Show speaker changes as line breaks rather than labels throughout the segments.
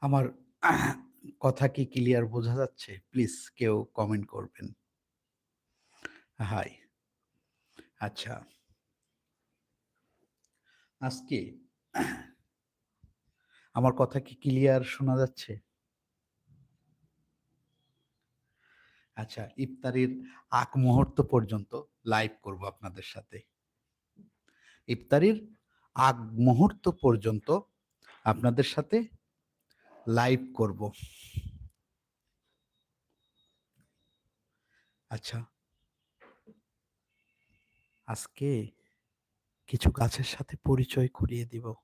আমার কথা কি ক্লিয়ার বোঝা যাচ্ছে? প্লিজ কেউ কমেন্ট করবেন। হাই। আচ্ছা। আজকে আমার কথা কি ক্লিয়ার শোনা যাচ্ছে? আচ্ছা, ইফতারির আগ মুহূর্ত পর্যন্ত লাইভ করব আপনাদের সাথে। ইফতারির আগ মুহূর্ত পর্যন্ত আপনাদের সাথে লাইভ করব। আচ্ছা। আজকে কিছু গাছের সাথে পরিচয় করিয়ে দিব।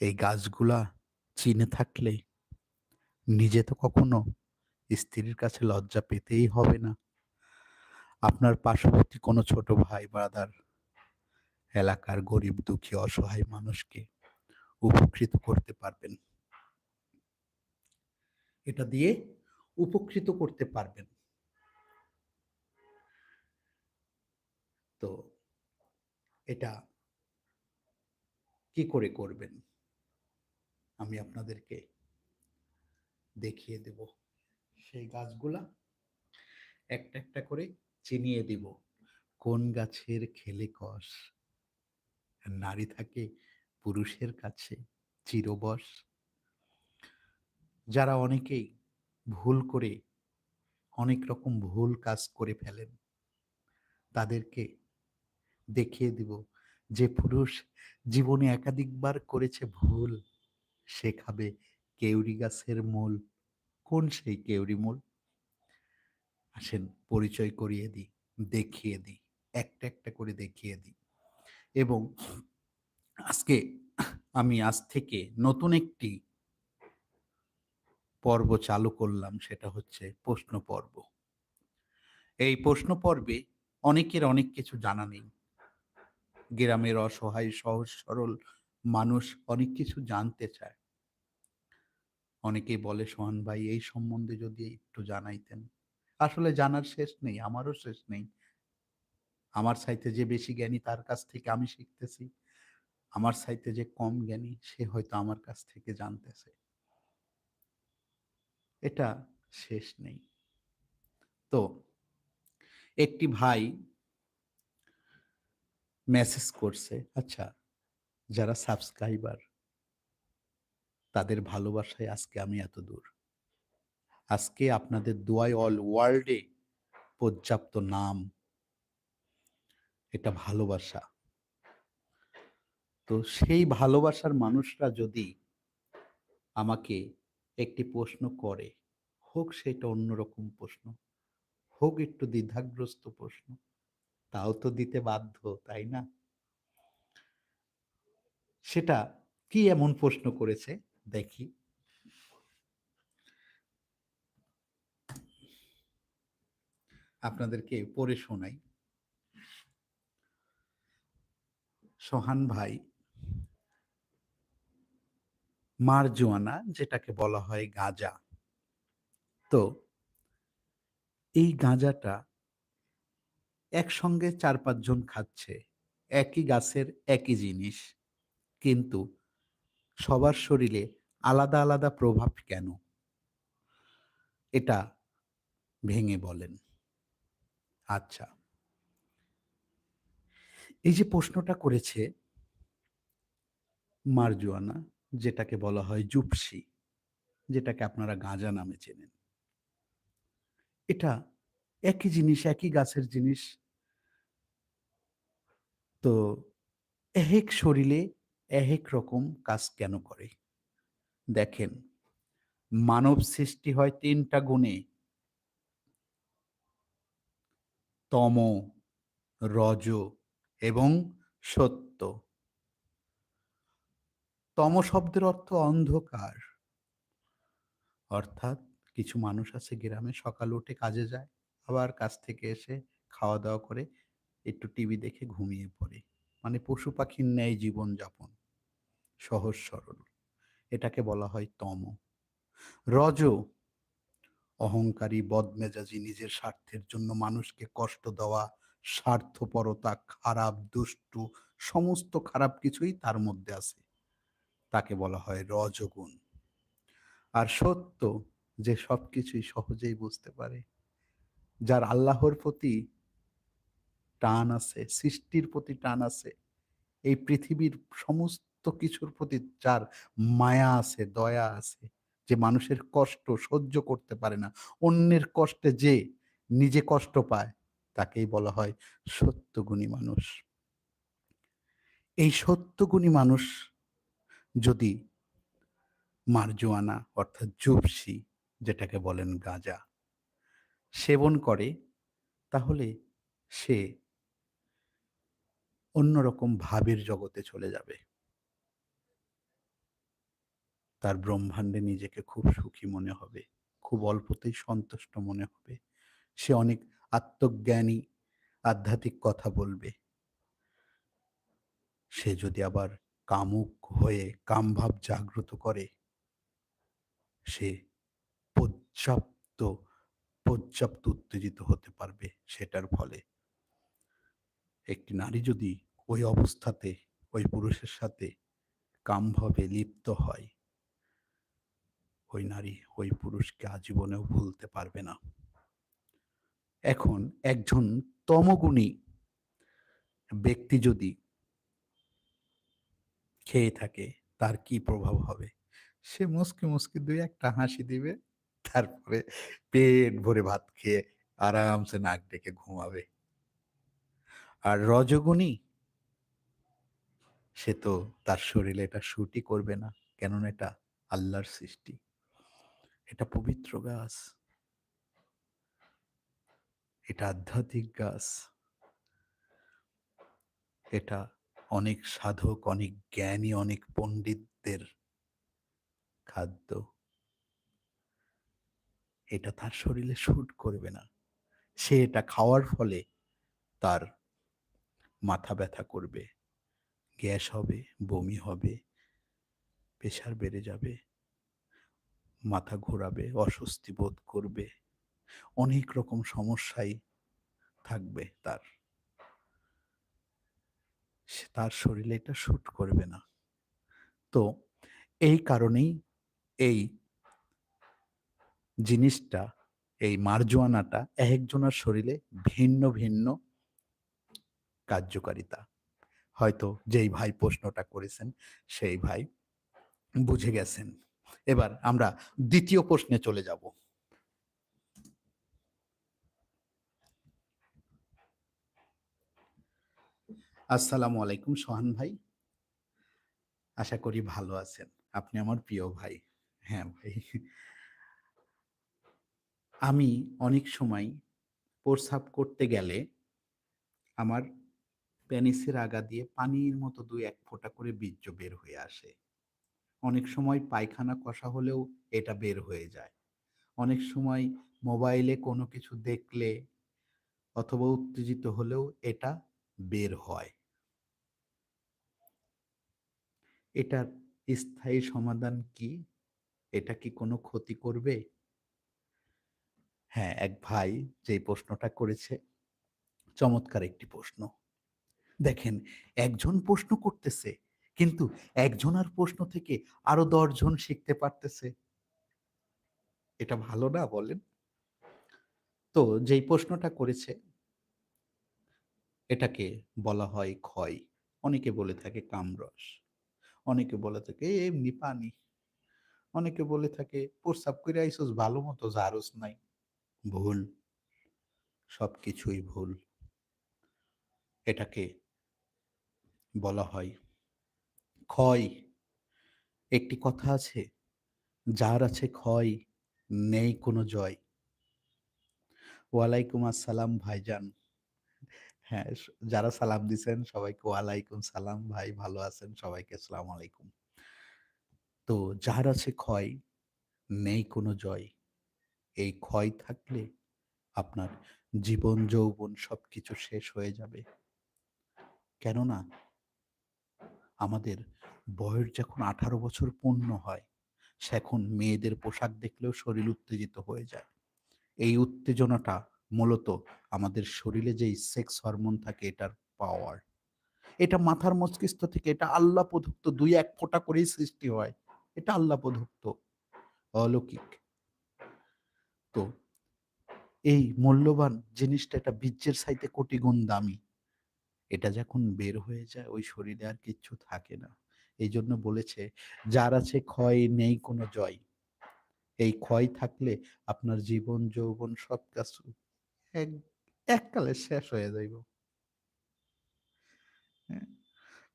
এই গাছগুলা চিনে থাকলে নিজে তো কখনো স্ত্রীর কাছে লজ্জা পেতেই হবে না। আপনার পার্শ্ববর্তী কোনো ছোট ভাই ব্রাদার এলাকার গরিব, দুঃখী, অসহায় মানুষকে উপকৃত করতে পারবেন। এটা দিয়ে উপকৃত করতে পারবেন। তো এটা কি করে করবেন? আমি আপনাদেরকে দেখিয়ে দেব। সেই গাছগুলা একটা, একটা করে চিনিয়ে দিব। কোন গাছের খেলে কষ নারী থাকে পুরুষের কাছে চিরবশ। যারা অনেকেই ভুল করে অনেক রকম ভুল কাজ করে ফেলেন। তাদেরকে দেখিয়ে দিব যে পুরুষ জীবনে একাধিকবার করেছে ভুল সে খাবে কেউরি গাছের মূল। কোন সেই কেউরি মূল? আসেন পরিচয় করিয়ে দিই, দেখিয়ে দিই। একটা, একটা করে দেখিয়ে দিই। এবং আজকে আমি আজ থেকে নতুন একটি পর্ব চালু করলাম সেটা হচ্ছে প্রশ্ন পর্ব। এই প্রশ্ন পর্বে অনেকের অনেক কিছু জানা নেই। গ্রামের অসহায় সহজ সরল মানুষ অনেক কিছু জানতে চায়। অনেকেই বলে সোহান ভাই এই সম্বন্ধে যদি একটু জানাইতেন। আসলে জানার শেষ নেই, আমারও শেষ নেই। আমার চাইতে যে বেশি জ্ঞানী তার কাছ থেকে আমি শিখতেছি। আমার সাইতে যে কম জ্ঞানী সে হয়তো আমার কাছ থেকে জানতেছে। এটা শেষ নেই। তো একটি ভাই মেসেজ করছে, আচ্ছা যারা সাবস্ক্রাইবার তাদের ভালোবাসায় আজকে আমি এত দূর। আজকে আপনাদের দোয়ায় অল ওয়ার্ল্ডে পর্যাপ্ত নাম। এটা ভালোবাসা। তো সেই ভালোবাসার মানুষরা যদি আমাকে একটি প্রশ্ন করে, হোক সেটা অন্যরকম প্রশ্ন, হোক একটু দ্বিধাগ্রস্ত প্রশ্ন, তাও তো দিতে বাধ্য, তাই না? সেটা কি এমন প্রশ্ন করেছে দেখি। আপনাদেরকে পড়ে শোনাই। সোহান ভাই মারজুয়ানা যেটাকে বলা হয় গাঁজা। তো এই গাঁজাটা একসঙ্গে চার পাঁচজন খাচ্ছে। একই গাছের একই জিনিস। কিন্তু সবার শরীরে আলাদা, আলাদা প্রভাব কেন? এটা ভেঙে বলেন। আচ্ছা। এই যে প্রশ্নটা করেছে মারজুয়ানা যেটাকে বলা হয় জুপসি, যেটাকে আপনারা গাঁজা নামে চেনেন। এটা একই জিনিস, একই গাছের জিনিস। তো এহেক শরীরে এহেক রকম কাজ কেন করে? দেখেন, মানব সৃষ্টি হয় তিনটা গুণে। তম, রজ এবং সত্য। তম শব্দের অর্থ অন্ধকার। অর্থাৎ কিছু মানুষ আছে গ্রামে সকালে উঠে কাজে যায়, আবার কাজ থেকে এসে খাওয়া-দাওয়া করে একটু টিভি দেখে ঘুমিয়ে পড়ে। মানে পশু-পাখির ন্যায় জীবনযাপন। সহজ সরল। এটাকে বলা হয় তম। রজ, অহংকারী, বদমেজাজি, নিজের স্বার্থের জন্য মানুষকে কষ্ট দেওয়া, স্বার্থপরতা, খারাপ, দুষ্টু সমস্ত খারাপ কিছুই তার মধ্যে আছে। তাকে বলা হয় রজগুণ। আর সত্য যে সব কিছুই সহজেই বুঝতে পারে। যার আল্লাহর প্রতি টান আছে, সৃষ্টির প্রতি টান আছে, এই পৃথিবীর সমস্ত কিছুর প্রতি যার মায়া আছে, দয়া আছে, যে মানুষের কষ্ট সহ্য করতে পারে না, অন্যের কষ্টে যে নিজে কষ্ট পায়, তাকেই বলা হয় সত্যগুণী মানুষ। এই সত্যগুণী মানুষ যদি মার্জুয়ানা, অর্থাৎ জুপসি, যেটাকে বলেন গাঁজা, সেবন করে, তাহলে সে অন্যরকম ভাবের জগতে চলে যাবে। তার ব্রহ্মাণ্ডে নিজেকে খুব সুখী মনে হবে, খুব অল্পতেই সন্তুষ্ট মনে হবে। সে অনেক আত্মজ্ঞানী, আধ্যাত্মিক কথা বলবে। সে যদি আবার কামুক হয়ে কামভাব জাগ্রত করে। সে পর্যাপ্ত পর্যাপ্ত উত্তেজিত হতে পারবে সেটার ফলে। একটি নারী যদি ওই অবস্থাতে, ওই পুরুষের সাথে কামভাবে লিপ্ত হয়, ওই নারী ওই পুরুষকে আজীবনেও ভুলতে পারবে না। এখন একজন তমগুণী ব্যক্তি যদি খেয়ে থাকে, তার কি প্রভাব হবে? সে মুসকি মুসকি দুই একটা হাসি দিবে, তারপরে পেট ভরে ভাত খেয়ে আরামসে নাক ডেকে ঘুমাবে। আর রজগুণী? সে তো তার শরীরে এটা শুটি করবে না, কেননা এটা আল্লাহর সৃষ্টি। এটা পবিত্র গাছ। এটা আধ্যাত্মিক গাছ। এটা অনেক সাধক, অনেক জ্ঞানী, অনেক পণ্ডিতদের খাদ্য। এটা তার শরীরে শুট করবে না। সে এটা খাওয়ার ফলে তার মাথা ব্যথা করবে, গ্যাস হবে, বমি হবে, প্রেশার বেড়ে যাবে, মাথা ঘোরাবে, অস্বস্তি বোধ করবে, অনেক রকম সমস্যাই থাকবে তার। তার শরীরে এটা শ্যুট করবে না। তো এই কারণেই এই জিনিসটা, এই মার্জোয়ানাটা একজনের শরীরে ভিন্ন ভিন্ন কার্যকারিতা। হয়তো যেই ভাই প্রশ্নটা করেছেন, সেই ভাই বুঝে গেছেন। এবার আমরা দ্বিতীয় প্রশ্নে চলে যাব। আসসালামু আলাইকুম সোহান ভাই। আশা করি ভালো আছেন। আপনি আমার প্রিয় ভাই। হ্যাঁ ভাই। আমি অনেক সময় প্রস্রাব করতে গেলে আমার প্যানিসের আগা দিয়ে পানির মতো দুই এক ফোঁটা করে বীর্য বের হয়ে আসে। অনেক সময় পায়খানা কষা হলেও এটা বের হয়ে যায়। অনেক সময় মোবাইলে কোনো কিছু দেখলে অথবা উত্তেজিত হলেও এটা বের হয়। এটার স্থায়ী সমাধান কি? এটা কি কোনো ক্ষতি করবে? হ্যাঁ এক ভাই যে প্রশ্নটা করেছে, চমৎকার একটি প্রশ্ন। দেখেন, একজন প্রশ্ন করতেছে, কিন্তু একজনের প্রশ্ন থেকে আরও দশজন শিখতে পারতেছে। এটা ভালো না বলেন? তো যেই প্রশ্নটা করেছে এটাকে বলা হয় ক্ষয়। অনেকে বলে থাকে কামরস। অনেকে বলে থাকে এমনি পানি। অনেকে বলে থাকে প্রস্তাব করে আইসোস, ভালো মতো জারস নাই। ভুল। সব কিছুই ভুল। এটাকে বলা হয় ক্ষয়। একটি কথা আছে, যার আছে ক্ষয়, নেই কোনো জয়। ওয়ালাইকুম আসসালাম, ভাইজান। হ্যাঁ যারা সালাম দিছেন, সবাইকে ওয়ালাইকুম সালাম। ভাই, ভালো আছেন? সবাইকে আসসালাম আলাইকুম। তো যার আছে ক্ষয়, নেই কোনো জয়। এই ক্ষয় থাকলে আপনার জীবন, যৌবন সব কিছু শেষ হয়ে যাবে। কেননা আমাদের বয়স যখন আঠারো বছর পূর্ণ হয় সেখন মেয়েদের পোশাক দেখলেও শরীর উত্তেজিত হয়ে যায়। এই উত্তেজনাটা মূলত আমাদের শরীরে যেই সেক্স হরমোন থাকে এটার পাওয়ার এটা মাথার মস্তিষ্ক থেকে এটা আল্লাহ প্রদত্ত দুই এক ফোঁটা করেই সৃষ্টি হয়। এটা আল্লাহ প্রদত্ত। অলৌকিক। তো এই মূল্যবান জিনিসটা এটা বীর্যের সাইতে কোটি গুণ দামি। এটা যখন বের হয়ে যায় ওই শরীরে আর কিচ্ছু থাকে না। এই জন্য বলেছে, যার আছে ক্ষয় নেই কোনো জয়। এই ক্ষয় থাকলে আপনার জীবন, যৌবন সব কিছু এক এককালে শেষ হয়ে যাইব। হ্যাঁ?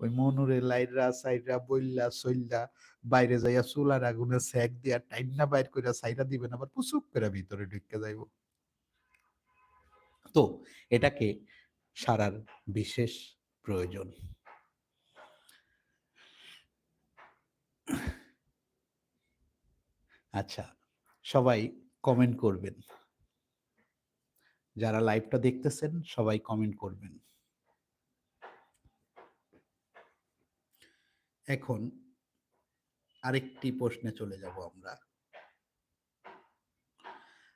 ওই মনুরে লাইরা সাইরা বইল্লা, সইল্লা, বাইরে যাইয়া চুলার আগুনে সেক দিয়া টাইনা বাইর কইরা সাইরা দিবেন, আবার পুচুক করে ভিতরে ঢুকে যাইব। তো এটাকে সারার বিশেষ প্রয়োজন। আচ্ছা সবাই কমেন্ট করবেন। যারা লাইভটা দেখতেছেন, সবাই কমেন্ট করবেন। এখন আরেকটি প্রশ্নে চলে যাব আমরা।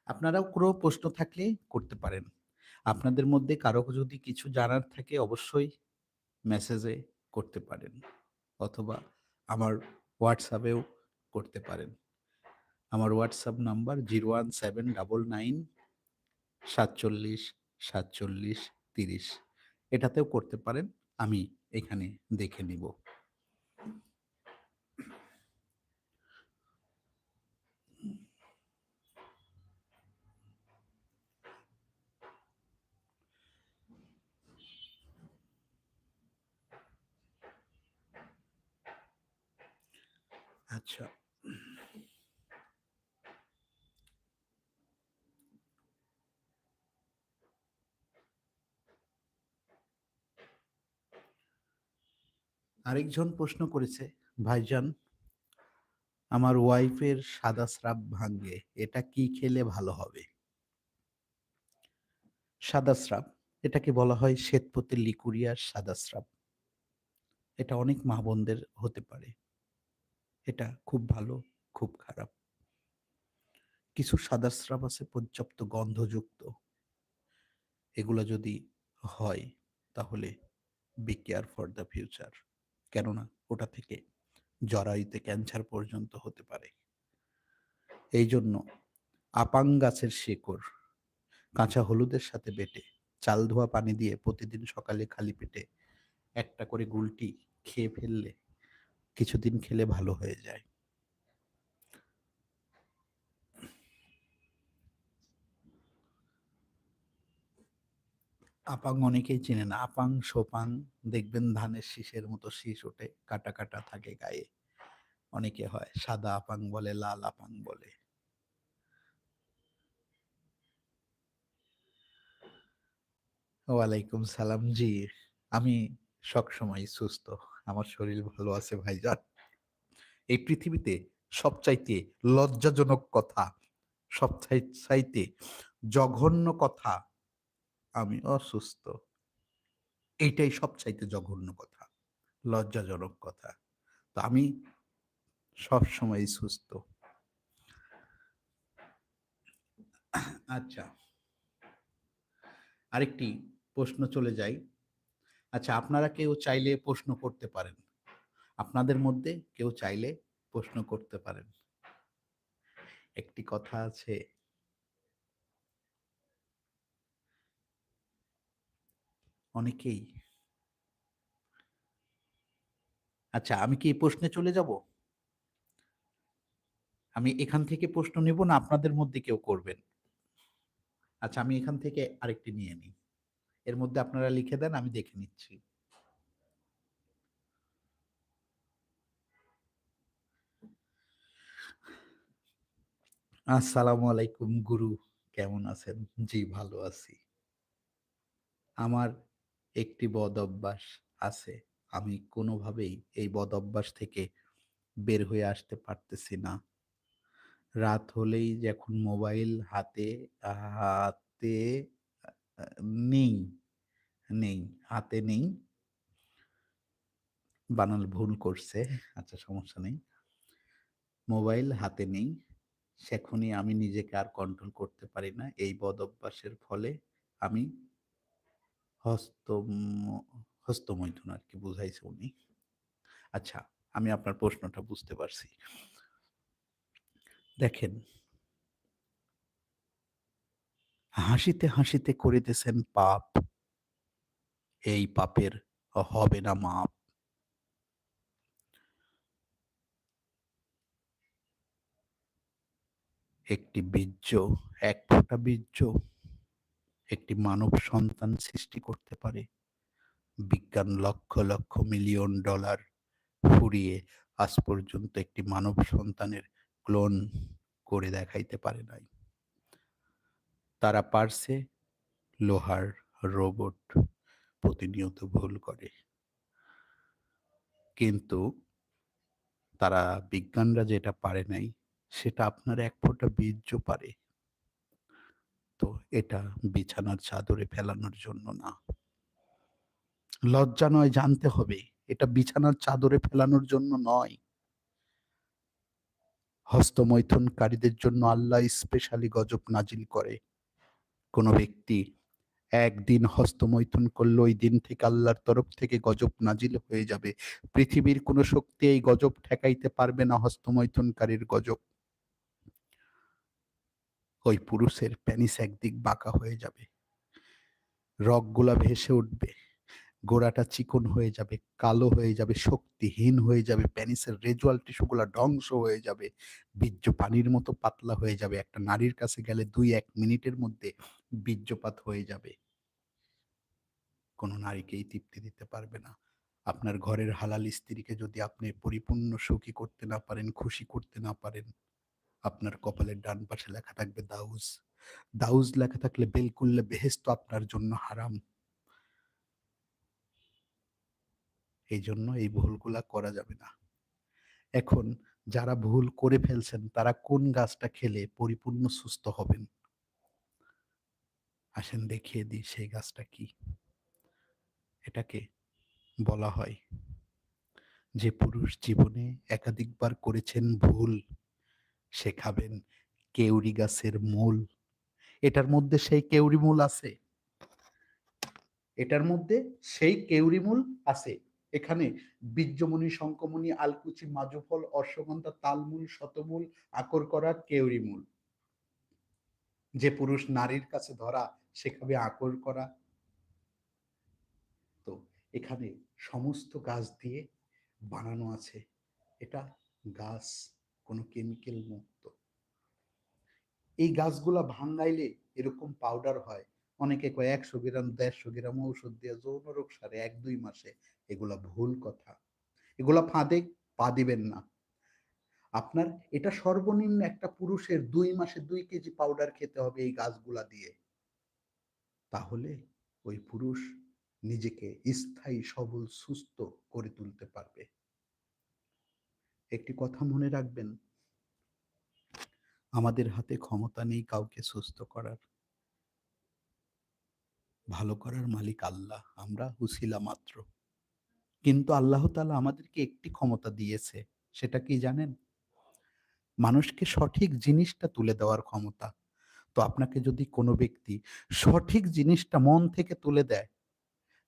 আপনারাও কোনো প্রশ্ন থাকলে করতে পারেন। আপনাদের মধ্যে কারও যদি কিছু জানার থাকে, অবশ্যই মেসেজে করতে পারেন। অথবা আমার হোয়াটসঅ্যাপেও করতে পারেন। আমার WhatsApp number zero one seven double nine সাতচল্লিশ সাতচল্লিশ তিরিশ। এটাতেও করতে পারেন আমি এখানে দেখে নিব। আচ্ছা। আরেকজন প্রশ্ন করেছে, ভাইজান, আমার ওয়াইফের সাদা স্রাব ভাঙ্গে, এটা কি খেলে ভালো হবে? সাদা স্রাব, এটাকে বলা হয় শ্বেতপতি লিকুরিয়ার সাদা স্রাব। এটা অনেক মা বোনদের হতে পারে। এটা খুব ভালো, খুব খারাপ। কিছু সাদা স্রাব আছে পর্যাপ্ত গন্ধযুক্ত। এগুলো যদি হয়, তাহলে be care for the future কেননা ওটা থেকে জরায়ুতে ক্যান্সার পর্যন্ত হতে পারে। এই জন্য আপাং গাছের শেকড় কাঁচা হলুদের সাথে বেটে, চাল ধোয়া পানি দিয়ে প্রতিদিন সকালে খালি পেটে একটা করে গুলটি খেয়ে ফেললে কিছুদিন খেলে ভালো হয়ে যায়। আপাং অনেকেই চেনে না। আপাং, সোপাং দেখবেন ধানের শীষের মতো শীষ ওঠে, কাটা কাটা থাকে গায়ে। অনেকে হয় সাদা আপাং বলে, লাল আপাং বলে। ওয়ালাইকুম সালাম। জি, আমি সবসময় সুস্থ। আমার শরীর ভালো আছে ভাইজান। এই পৃথিবীতে সবচাইতে লজ্জাজনক কথা সবচাইতে জঘন্য কথা আমি অসুস্থ। এইটাই সবচাইতে জঘন্য কথা, লজ্জাজনক কথা। তো আমি সব সময় সুস্থ। আচ্ছা। আরেকটি প্রশ্ন চলে যাই। আচ্ছা আপনারা কেউ চাইলে প্রশ্ন করতে পারেন। আপনাদের মধ্যে কেউ চাইলে প্রশ্ন করতে পারেন। একটি কথা আছে অনেকেই। আচ্ছা আমি কি প্রশ্নে চলে যাব? আমি এখান থেকে প্রশ্ন নেব না, আপনাদের মধ্যে কেউ করবেন। আচ্ছা আমি এখান থেকে আরেকটি নিয়ে নিই। এর মধ্যে আপনারা লিখে দেন, আমি দেখে নিচ্ছি। আসসালামু আলাইকুম গুরু, কেমন আছেন? জি, ভালো আছি। আমার একটি বদ অভ্যাস আছে। আমি কোনোভাবেই এই বদ অভ্যাস থেকে বের হয়ে আসতে পারতেছি না। রাত হলেই যখন মোবাইল হাতে হাতে, নেই নেই, হাতে নেই। বানাল ভুল করছে আচ্ছা সমস্যা নেই। মোবাইল হাতে নেই, সেখনই আমি নিজেকে আর কন্ট্রোল করতে পারি না। এই বদ অভ্যাসের ফলে আমি হস্ত হস্তমৈথুন আর কি বুঝাইছে উনি। আচ্ছা, আমি আপনার প্রশ্নটা বুঝতে পারছি। দেখেন হাসিতে, হাসিতে করিতেছেন পাপ। এই পাপের হবে না মাপ। একটি বীর্য, এক ফোঁটা বীর্য একটি মানব সন্তান সৃষ্টি করতে পারে। বিজ্ঞান লক্ষ, লক্ষ মিলিয়ন ডলার ফুরিয়ে আজ পর্যন্ত একটি মানব সন্তানের ক্লোন করে দেখাইতে পারে নাই। তারা পারছে লোহার রোবট প্রতিনিয়ত ভুল করে। কিন্তু তারা বিজ্ঞানরা যেটা পারে নাই সেটা আপনার এক ফোঁটা বীর্য পারে। তো এটা বিছানার চাদরে ফেলানোর জন্য না। লজ্জা নয়, জানতে হবে এটা বিছানার চাদরে ফেলানোর জন্য নয়। হস্তমৈথুনকারীদের জন্য আল্লাহ স্পেশালি গজব নাজিল করে। কোন ব্যক্তি একদিন হস্তমৈথুন করলে ওই দিন থেকে আল্লাহর তরফ থেকে গজব নাজিল হয়ে যাবে। পৃথিবীর কোন শক্তি এই গজব ঠেকাইতে পারবে না হস্তমৈথুনকারীর গজব। ওই পুরুষের প্যানিস একদিক বাঁকা হয়ে যাবে। রগগুলা ভেসে উঠবে। গোড়াটা চিকন হয়ে যাবে, কালো হয়ে যাবে, শক্তিহীন হয়ে যাবে, প্যানিসের রেজুয়াল টিস্যুগুলা ধ্বংস হয়ে যাবে, বীর্য পানির মতো পাতলা হয়ে যাবে। একটা নারীর কাছে গেলে ২-১ মিনিটের মধ্যে বীর্যপাত হয়ে যাবে। কোনো নারীকেই তৃপ্তি দিতে পারবে না। আপনার ঘরের হালাল স্ত্রীকে যদি আপনি পরিপূর্ণ সুখী করতে না পারেন, খুশি করতে না পারেন, আপনার কপালের ডান পাশে লেখা থাকবে দাউজ। দাউজ লেখা থাকলে বেলকুল্লে বেহেশত আপনার জন্য হারাম। এইজন্য এই ভুলগুলা করা যাবে না। এখন যারা ভুল করে ফেলছেন, তারা কোন গাছটা খেলে পরিপূর্ণ সুস্থ হবেন? আসেন দেখিয়ে দিই সেই গাছটা কি? এটাকে বলা হয় যে, পুরুষ জীবনে একাধিকবার করেছেন ভুল সে খাবেন কেউরি গাছের মূল। এটার মধ্যে সেই কেউরি মূল আছে। এটার মধ্যে সেই কেউরি মূল আছে। এখানে বীর্যমণি, শঙ্খমণি, আলকুচি, মাজুফল, অশ্বগন্ধা, তালমূল, শতমূল, আকর করা, কেউরি মূল। যে পুরুষ নারীর কাছে ধরা সে খাবে আকর করা। তো এখানে সমস্ত গাছ দিয়ে বানানো আছে। এটা গাছ কোনো কেমিক্যাল মুক্ত। এই গাছগুলা ভাঙ্গাইলে এরকম পাউডার হয়। অনেকে কয় ১০০ গ্রাম ১৫০ গ্রাম ঔষধ দিয়ে যৌন রোগ সারে ১-২ মাসে। এগুলা ভুল কথা। এগুলা ফাঁদে পা দিবেন না। আপনার এটা সর্বনিম্ন একটা পুরুষের দুই মাসে দুই কেজি পাউডার খেতে হবে এই গাছগুলা দিয়ে। তাহলে ওই পুরুষ নিজেকে স্থায়ী, সবল, সুস্থ করে তুলতে পারবে। একটি কথা মনে রাখবেন আমাদের হাতে ক্ষমতা নেই কাউকে সুস্থ করার। ভালো করার মালিক আল্লাহ। আমরা উছিলা মাত্র। কিন্তু আল্লাহ তালা আমাদেরকে একটি ক্ষমতা দিয়েছে। সেটা কি জানেন? মানুষকে সঠিক জিনিসটা তুলে দেওয়ার ক্ষমতা। তো আপনাকে যদি কোনো ব্যক্তি সঠিক জিনিসটা মন থেকে তুলে দেয়,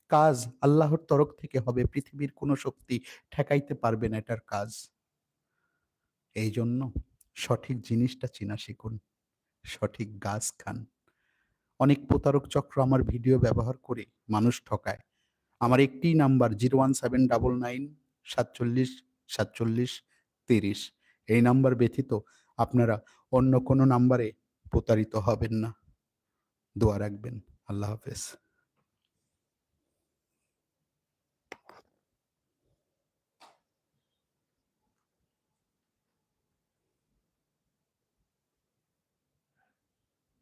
কাজ আল্লাহর তরফ থেকে হবে। পৃথিবীর কোনো শক্তি ঠেকাইতে পারবে না এটার কাজ। এইজন্য সঠিক জিনিসটা চিনা শিখুন। সঠিক গাছ খান। অনেক প্রতারক চক্র আমার ভিডিও ব্যবহার করে মানুষ ঠকায়। আমার একটিই নাম্বার 01799 এই নাম্বার ব্যতীত আপনারা অন্য কোনো নাম্বারে প্রতারিত হবেন না। দোয়া রাখবেন। আল্লাহ হাফেজ।